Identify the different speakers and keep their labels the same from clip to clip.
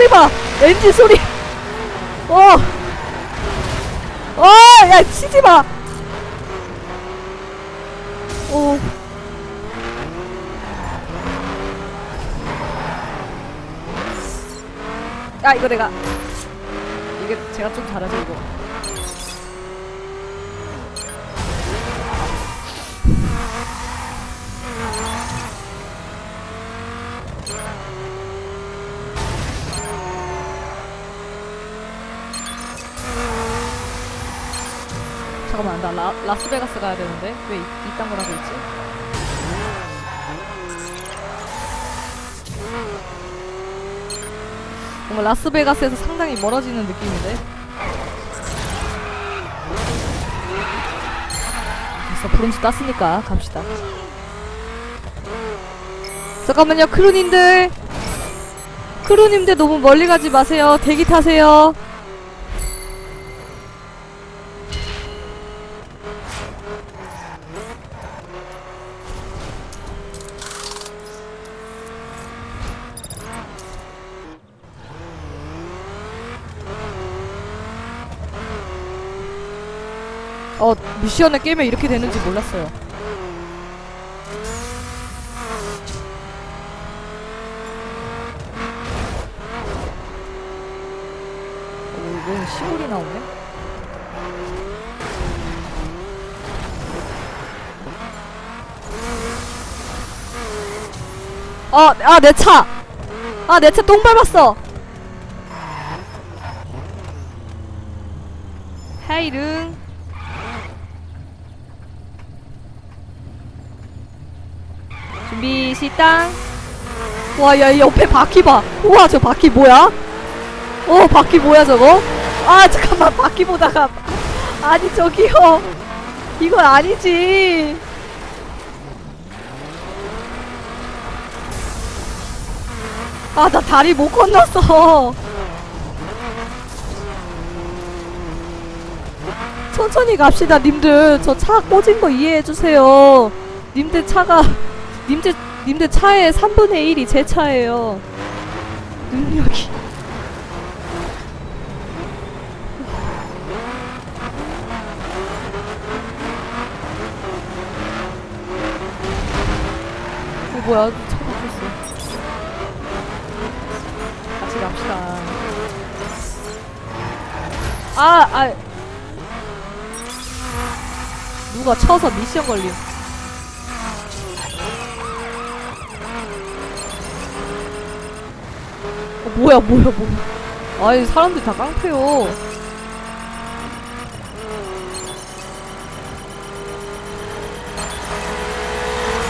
Speaker 1: 소리 봐 엔진 소리 어 어, 야, 치지 마! 오. 야, 이거 내가. 이게 제가 좀 잘하죠, 이거. 나 라, 라스베가스 가야 되는데? 왜 이, 이딴 걸 하고 있지? 뭔가 라스베가스에서 상당히 멀어지는 느낌인데? 됐어, 브론즈 땄으니까 갑시다. 잠깐만요, 크루님들! 크루님들 너무 멀리 가지 마세요. 대기 타세요. 미션을 깨면 이렇게 되는지 몰랐어요. 시골이 나오네? 어, 아, 내 차! 아, 내 차 똥 밟았어! 하이릉. 준비 시땅 와야 옆에 바퀴 봐. 우와 저 바퀴 뭐야? 어 바퀴 뭐야 저거? 아 잠깐만 바퀴 보다가. 아니 저기요. 이건 아니지. 아 나 다리 못 건넜어. 천천히 갑시다 님들. 저 차 꽂은 거 이해해 주세요. 님들 차가 님들 님들 차의 3분의 1이 제 차예요. 능력이. 어 뭐야 차 바뀌었어. 같이 갑시다. 아, 아. 누가 쳐서 미션 걸림. 뭐야 뭐야 뭐야. 아이 사람들 다 깡패요.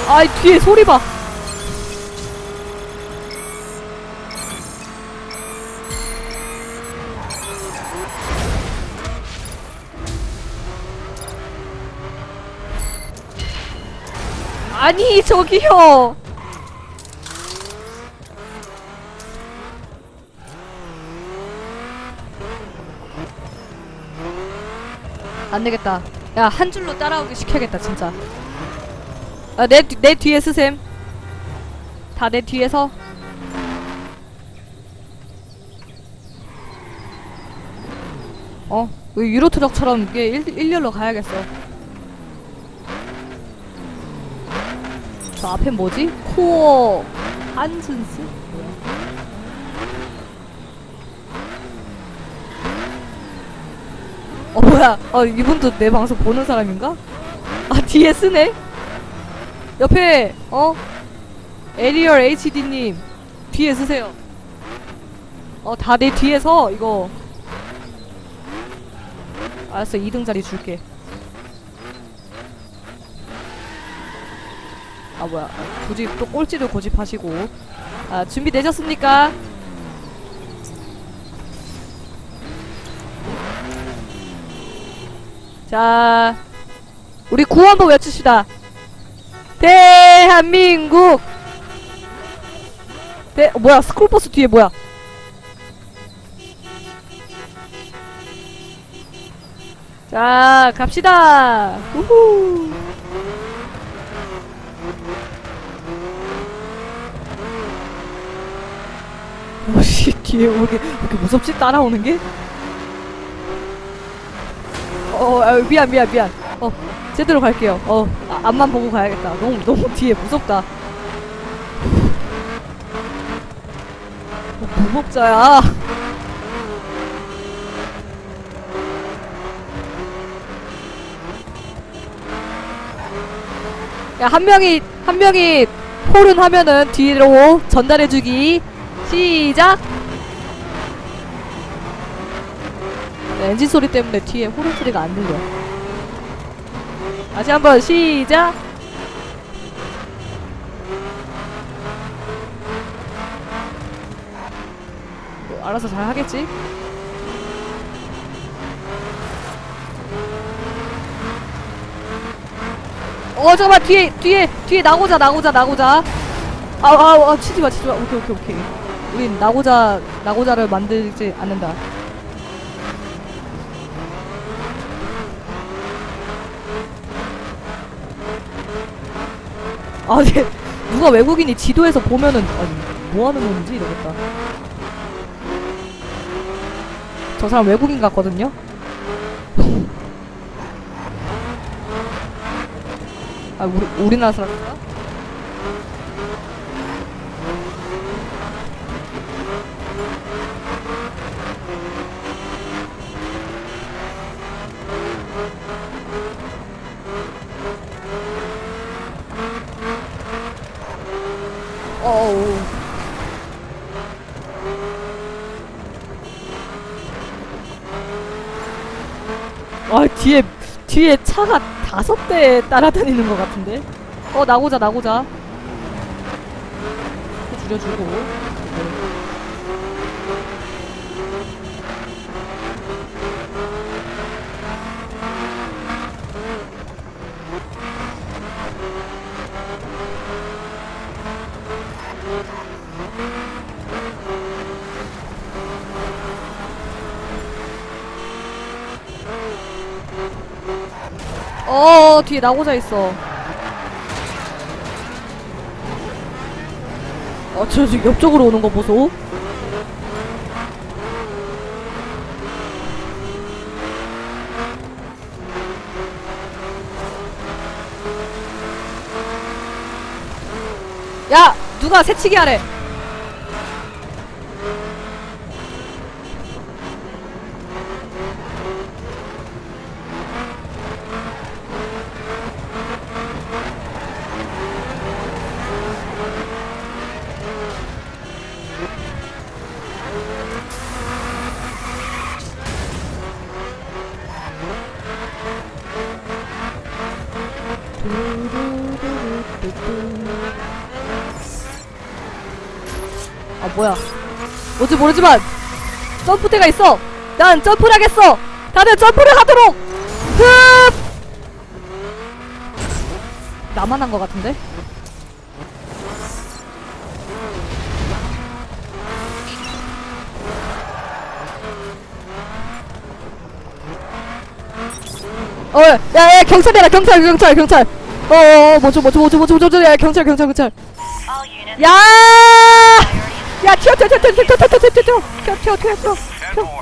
Speaker 1: 아이 뒤에 소리 봐. 아니 저기요 안 되겠다. 야, 한 줄로 따라오기 시켜야겠다, 진짜. 아, 내, 뒤- 내 뒤에 쓰셈. 다 내 뒤에서. 어? 왜 유로트럭처럼 이게 일, 일렬로 가야겠어. 저 앞에 뭐지? 코어 한슨스? 뭐야? 어 이분도 내 방송 보는 사람인가? 아 뒤에 쓰네? 옆에 어? 에리얼 HD님 뒤에 쓰세요 어 다 내 뒤에서 이거 알았어 2등 자리 줄게 아 뭐야 굳이 또 꼴찌를 고집하시고 아 준비 되셨습니까? 자, 우리 구호 한번 외칩시다. 대한민국! 대, 어, 뭐야, 스쿨버스 뒤에 뭐야? 자, 갑시다! 우후! 오씨, 뒤에 왜 이렇게, 왜 이렇게 무섭지? 따라오는 게? 어, 아, 미안, 미안, 미안. 어, 제대로 갈게요. 어, 아, 앞만 보고 가야겠다. 너무, 너무 뒤에 무섭다. 어, 무법자야. 야, 한 명이, 한 명이 홀은 하면은 뒤로 전달해주기. 시작! 엔진 소리 때문에 뒤에 호른 소리가 안 들려. 다시 한번 시작! 뭐, 알아서 잘 하겠지? 어 잠깐만 뒤에 뒤에 뒤에 나고자 나고자 나고자 아아 아, 치지 마 치지 마 오케이 오케이 오케이 우린 나고자 나고자를 만들지 않는다 아 이제 누가 외국인이 지도에서 보면은 아니 뭐 하는 놈인지 이러겠다. 저 사람 외국인 같거든요? 아 우리 우리나라 사람인가? 어어 아 뒤에 뒤에 차가 다섯 대 따라다니는 것 같은데? 어 나고자 나고자. 또 줄여주고 네. 어 뒤에 나고자 있어. 어저 지금 옆쪽으로 오는 거 보소. 야 누가 새치기 하래 아 뭐야 뭔지 모르지만 점프대가 있어 난 점프를 하겠어 다들 점프를 하도록 흡 나만 한 것 같은데 어, 야, 야, 경찰이라, 경찰, 경찰, 경찰. 어, 어, 어, 뭐죠, 뭐죠, 뭐죠, 뭐죠, 뭐죠, 야, 경찰, 경찰, 경찰. 야! 야, 튀어, 튀어, 튀어, 튀어, 튀어, 튀어, 튀어, 튀어, 튀어, 튀어, 튀어, 튀어, 튀어.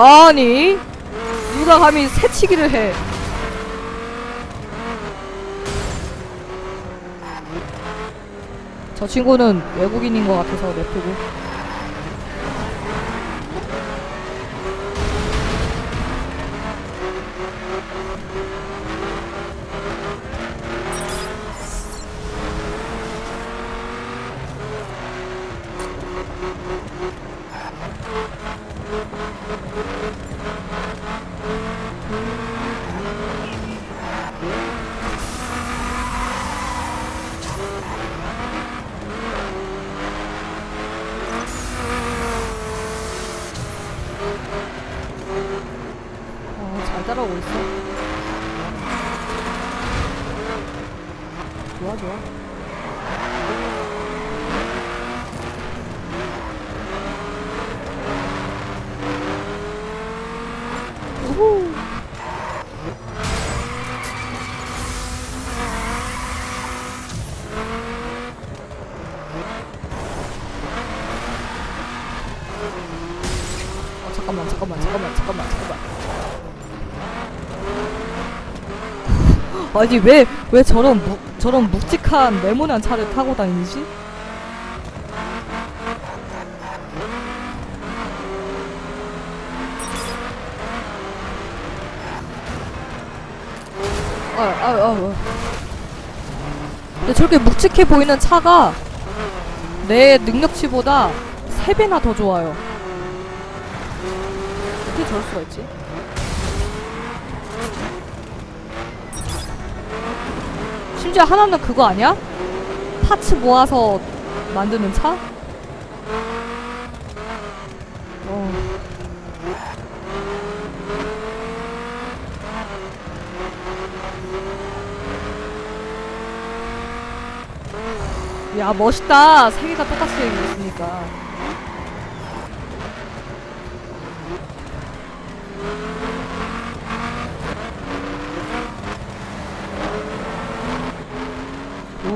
Speaker 1: 아니, 누가 감히 새치기를 해? 저 친구는 외국인인 것 같아서 냅두고. 따라오고 있어. 좋아, 좋아. 우후. 어, 잠깐만 잠깐만 잠깐만 잠깐만 잠깐만 아니 왜 왜 저런 묵 저런 묵직한 네모난 차를 타고 다니지? 아, 아, 아, 아. 근데 저렇게 묵직해 보이는 차가 내 능력치보다 3배나 더 좋아요. 어떻게 저럴 수가 있지? 심지어 하나는 그거 아니야? 파츠 모아서 만드는 차? 어. 야 멋있다 세 개가 똑같이 생겼으니까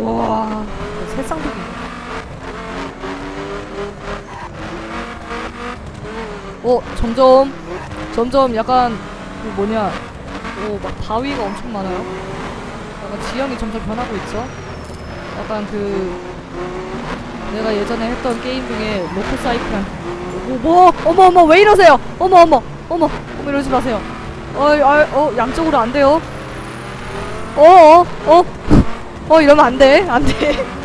Speaker 1: 우와. 새쌍둥이 어 점점 점점 약간 그 뭐냐 오 막 바위가 엄청 많아요. 약간 지형이 점점 변하고 있죠? 약간 그 내가 예전에 했던 게임 중에 로크 사이클 오, 뭐 어머 어머 왜 이러세요? 어머 어머 어머 어머 이러지 마세요. 어이 아, 어 양쪽으로 안 돼요? 어 어 어 어, 어, 이러면 안돼. 안돼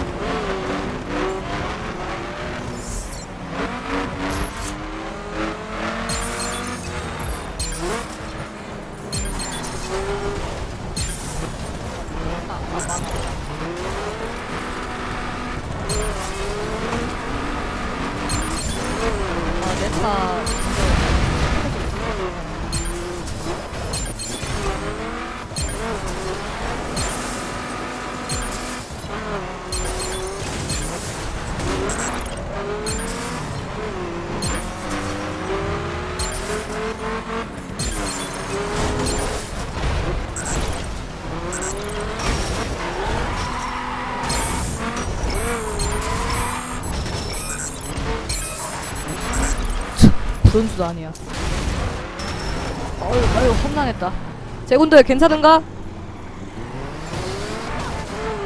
Speaker 1: 그런 수도 아니야. 어휴, 어휴, 험난했다. 제군들 괜찮은가?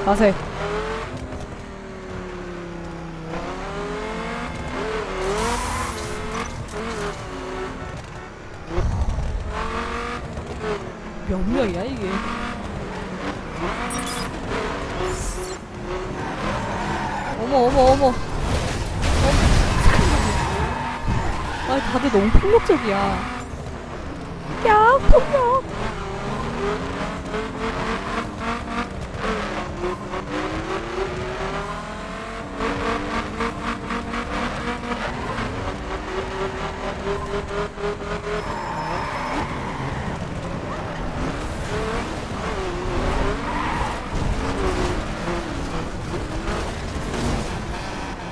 Speaker 1: 가세. 몇 명이야 이게? 어머 어머 어머. 아 다들 너무 폭력적이야. 야 폭력.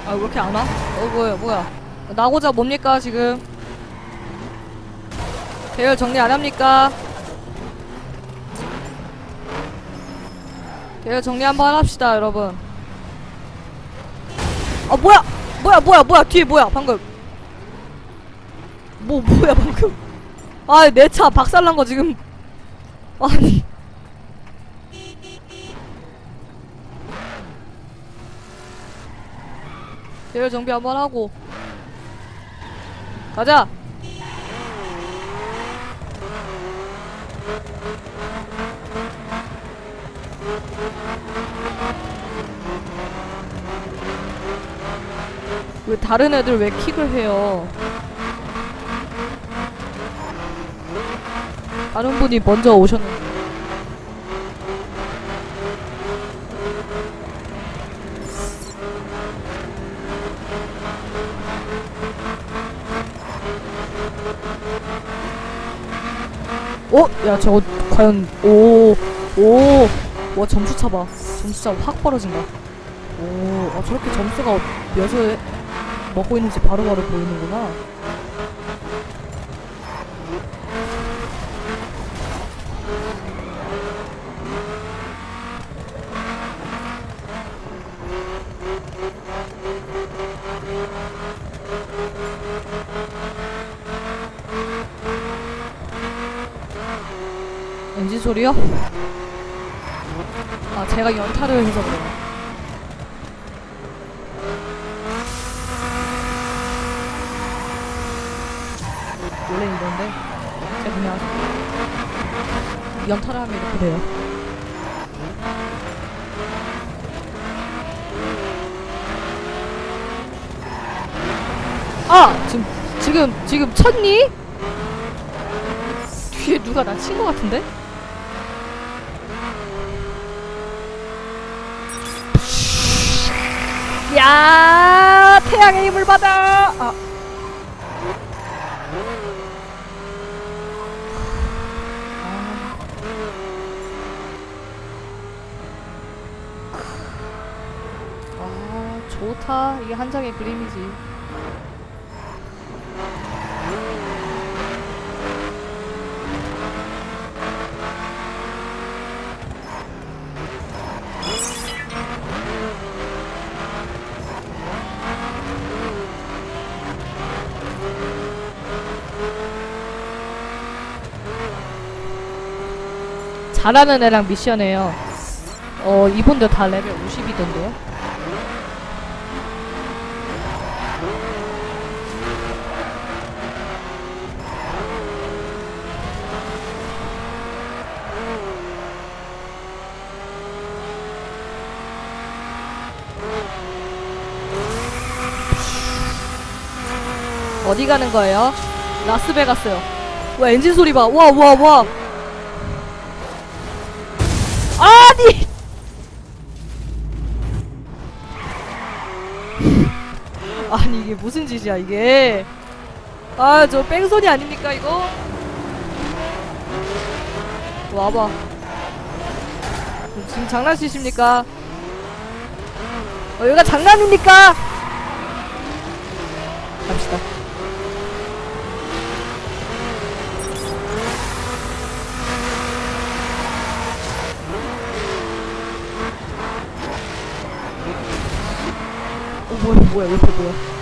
Speaker 1: 아 왜 이렇게 안 와? 어 뭐야 뭐야 나고자 뭡니까 지금? 대열 정리 안 합니까? 대열 정리 한번 합시다 여러분. 아 뭐야? 뭐야 뭐야 뭐야? 뒤에 뭐야? 방금. 뭐 뭐야 방금? 아 내 차 박살난 거 지금. 아니 대열 정비 한번 하고 가자. 왜 다른 애들 왜 킥을 해요? 다른 분이 먼저 오셨는데 어? 야 저거 과연 오 오 와 점수 차 봐. 점수 차 확 벌어진다. 오 아, 저렇게 점수가 몇을 먹고 있는지 바로바로 보이는구나 소리요? 아 제가 연타를 해서 그래요 원래 이런데 제가 그냥 연타를 하면 이렇게 돼요 아! 지금 지금 지금 쳤니? 뒤에 누가 나친것 같은데? 야 태양의 힘을 받아. 아. 아 좋다. 이게 한 장의 그림이지 잘하는 애랑 미션 해요 어 이분들 다 레벨 50이던데요 어디 가는 거예요? 라스베가스요. 와 엔진 소리 봐. 와 와 와. 아니 이게 무슨 짓이야 이게. 아 저 뺑소니 아닙니까 이거? 와봐. 지금 장난치십니까? 어, 여기가 장난입니까? 갑시다. 어 뭐야 뭐야 옆에 뭐야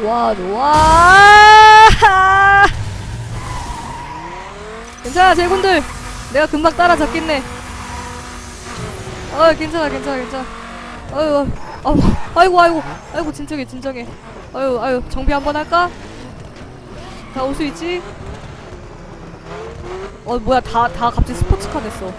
Speaker 1: 좋아 좋아 괜찮아 제군들. 내가 금방 따라잡겠네. 어 괜찮아 괜찮아 괜찮아. 아유 아유. 아이고 아이고. 아이고 진정해 진정해. 아유 아유. 정비 한번 할까? 다 올 수 있지? 어 뭐야. 다다 갑자기 스포츠카 됐어.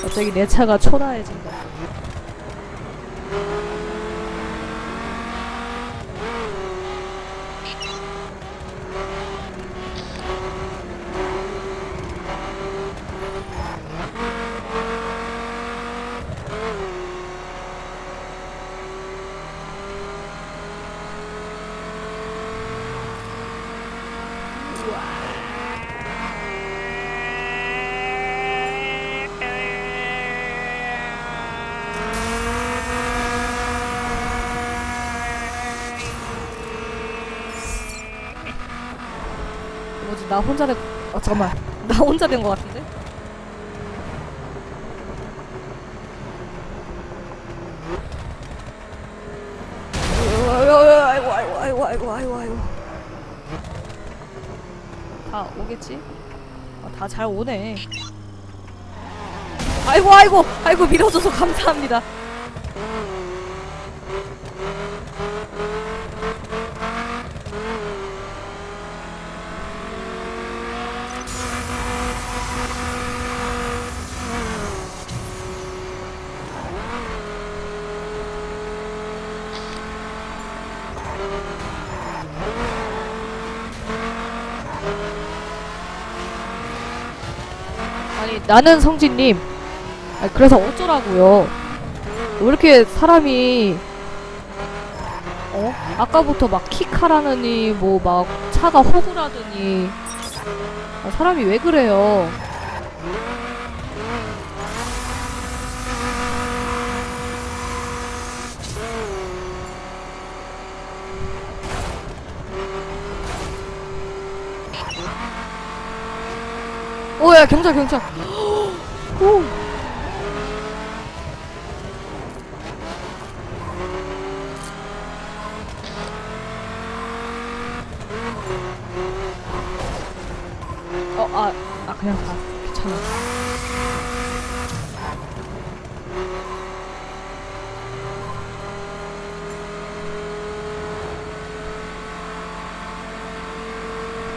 Speaker 1: 갑자기 내 차가 초라해진다 뭐지 나 혼자 된.. 아 잠깐만 나 혼자 된 것 같은데? 아이고 아이고 아이고 아이고 아이고 아이고 다 오겠지? 아, 다 잘 오네 아이고 아이고 아이고 밀어줘서 감사합니다 나는 성진님 아니, 그래서 어쩌라고요 왜 이렇게 사람이 어? 아까부터 막 킥하라느니 뭐 막 차가 호구라더니 아, 사람이 왜 그래요? 오야 경찰 경찰. 오. 어, 아, 아, 그냥 가. 귀찮아.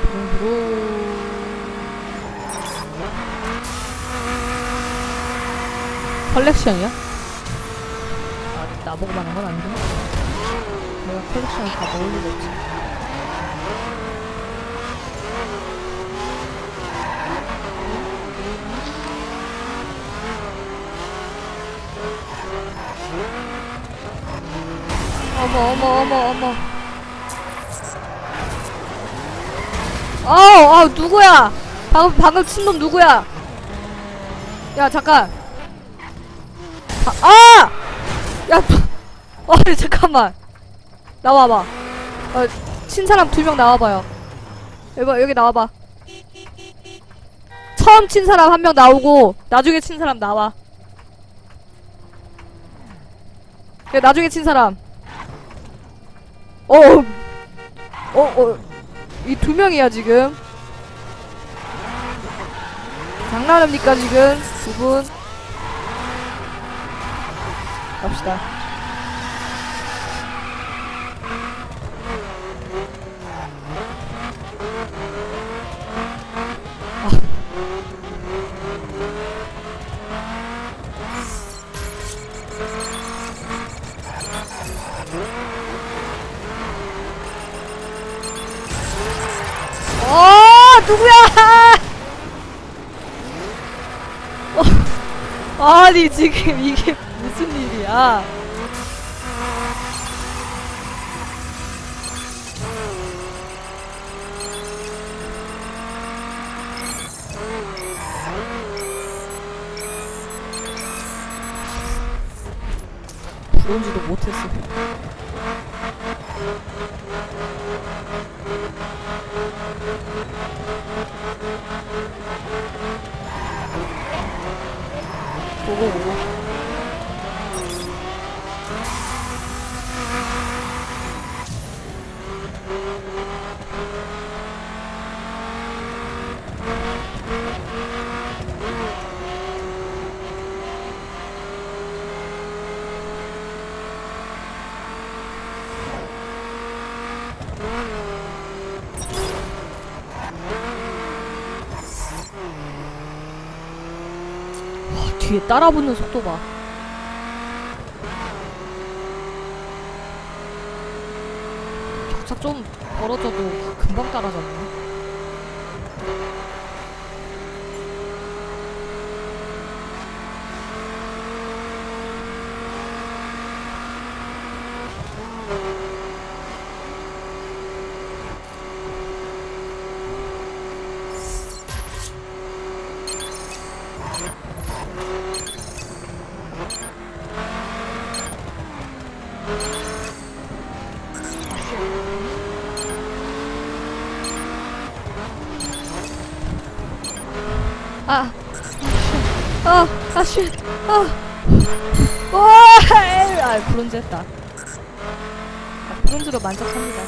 Speaker 1: 부릉부릉. 컬렉션이야? 아, 나보고만 한건 아니구나. 내가 컬렉션을 다 넣을 리가. 어머 어머 어머 어머 아우 누구야 방금 방금 친놈 누구야 야 잠깐 아! 아! 야 어, 잠깐만 나와봐 어, 친 사람 두 명 나와봐요 여기, 봐, 여기 나와봐 처음 친 사람 한 명 나오고 나중에 친 사람 나와 야, 나중에 친 사람 어, 어, 어, 이두 명이야, 지금. 장난합니까, 지금? 두 분. 갑시다. 어, 누구야? 어, 아니, 지금 이게 일이야? 부른지도 못했어. 고고고. 와, 뒤에 따라붙는 속도 봐. 격차 좀 벌어져도 금방 따라잡네. 아, 아, 아, 쉣, 아, 와, 아, 브론즈 했다. 아, 브론즈로 만족합니다.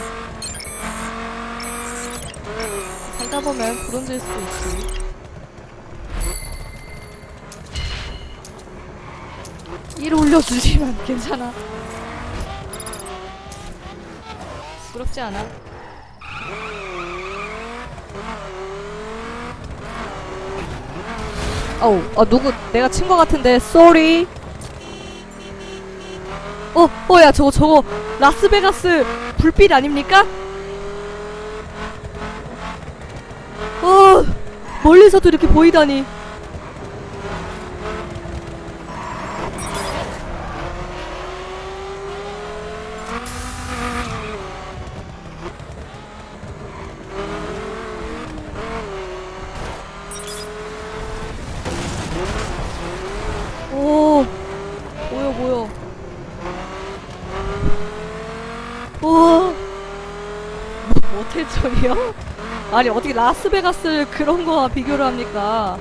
Speaker 1: 살다 보면 브론즈일 수도 있지. 일 올려주시면 괜찮아. 부럽지 않아. 어우, 어, 누구, 내가 친 거 같은데, sorry. 어, 어, 야, 저거, 저거, 라스베가스 불빛 아닙니까? 어, 멀리서도 이렇게 보이다니. 모텔촌이요? 아니 어떻게 라스베가스를 그런 거와 비교를 합니까?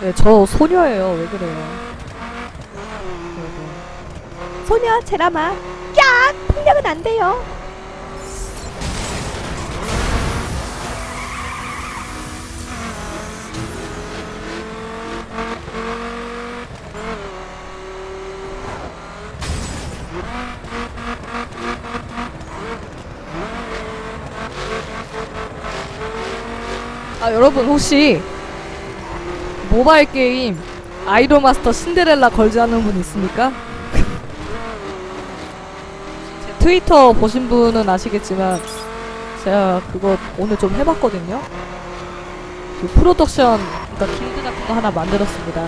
Speaker 1: 네, 저 소녀예요. 왜 그래요?
Speaker 2: 소녀 제라마 야 폭력은 안 돼요
Speaker 1: 아 여러분 혹시 모바일 게임 아이돌 마스터 신데렐라 걸지 않는 분 있습니까? 제 트위터 보신 분은 아시겠지만 제가 그거 오늘 좀 해봤거든요. 그 프로덕션 그러니까 길드 같은 거 하나 만들었습니다.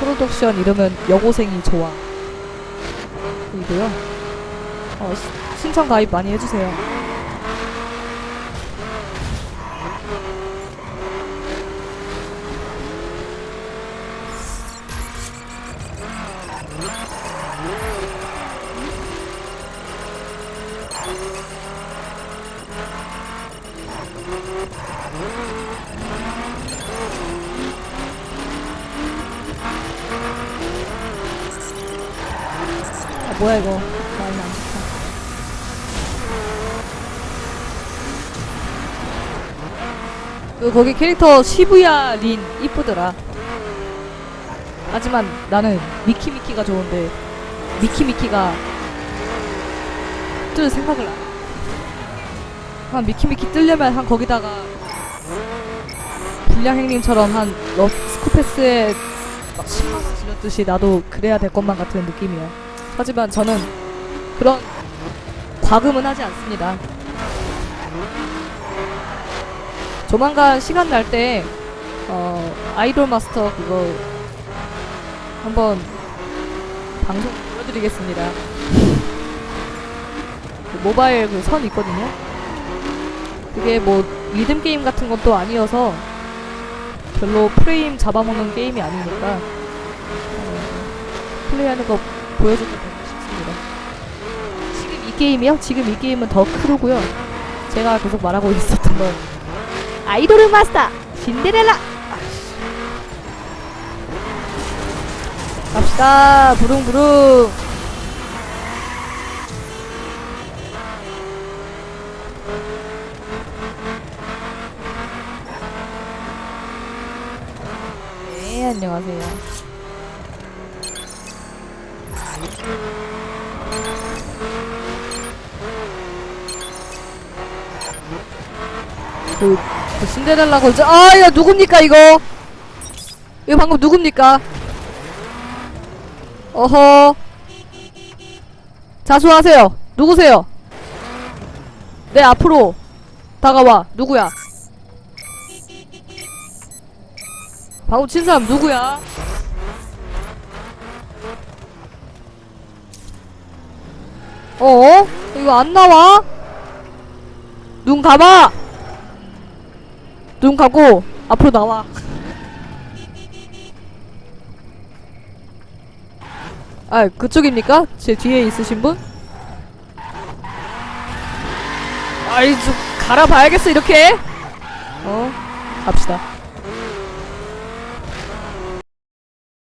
Speaker 1: 프로덕션 이름은 여고생이 좋아. 이고요. 어, 시- 신청 가입 많이 해주세요. 뭐야 이거? 마음에 안 좋다. 그 거기 캐릭터 시부야 린 이쁘더라. 하지만 나는 미키미키가 좋은데 미키미키가 뜰 생각을 안 해. 한 미키미키 뜨려면 한 거기다가 불량행님처럼 한 러, 스쿠패스에 막 10만원 지렸듯이 나도 그래야 될 것만 같은 느낌이야 하지만 저는 그런 과금은 하지 않습니다. 조만간 시간 날 때 어, 아이돌 마스터 그거 한번 방송 보여드리겠습니다. 그 모바일 그 선 있거든요. 그게 뭐 리듬 게임 같은 것도 아니어서 별로 프레임 잡아먹는 게임이 아니니까 어, 플레이하는 거 보여줘도 되고 싶습니다. 지금 이 게임이요? 지금 이 게임은 더 크루고요. 제가 계속 말하고 있었던 건
Speaker 2: 아이돌 마스터 신데렐라
Speaker 1: 갑시다 부릉부릉 네 안녕하세요 그, 그 신데렐라 걸자 아 이거 누굽니까 이거 이거 방금 누굽니까 어허. 자수하세요. 누구세요? 내 앞으로 다가와. 누구야? 방금 친 사람 누구야? 어? 이거 안 나와? 눈 감아! 눈 감고 앞으로 나와. 아, 그쪽입니까? 제 뒤에 있으신 분? 아이, 좀 갈아봐야겠어, 이렇게. 어, 갑시다.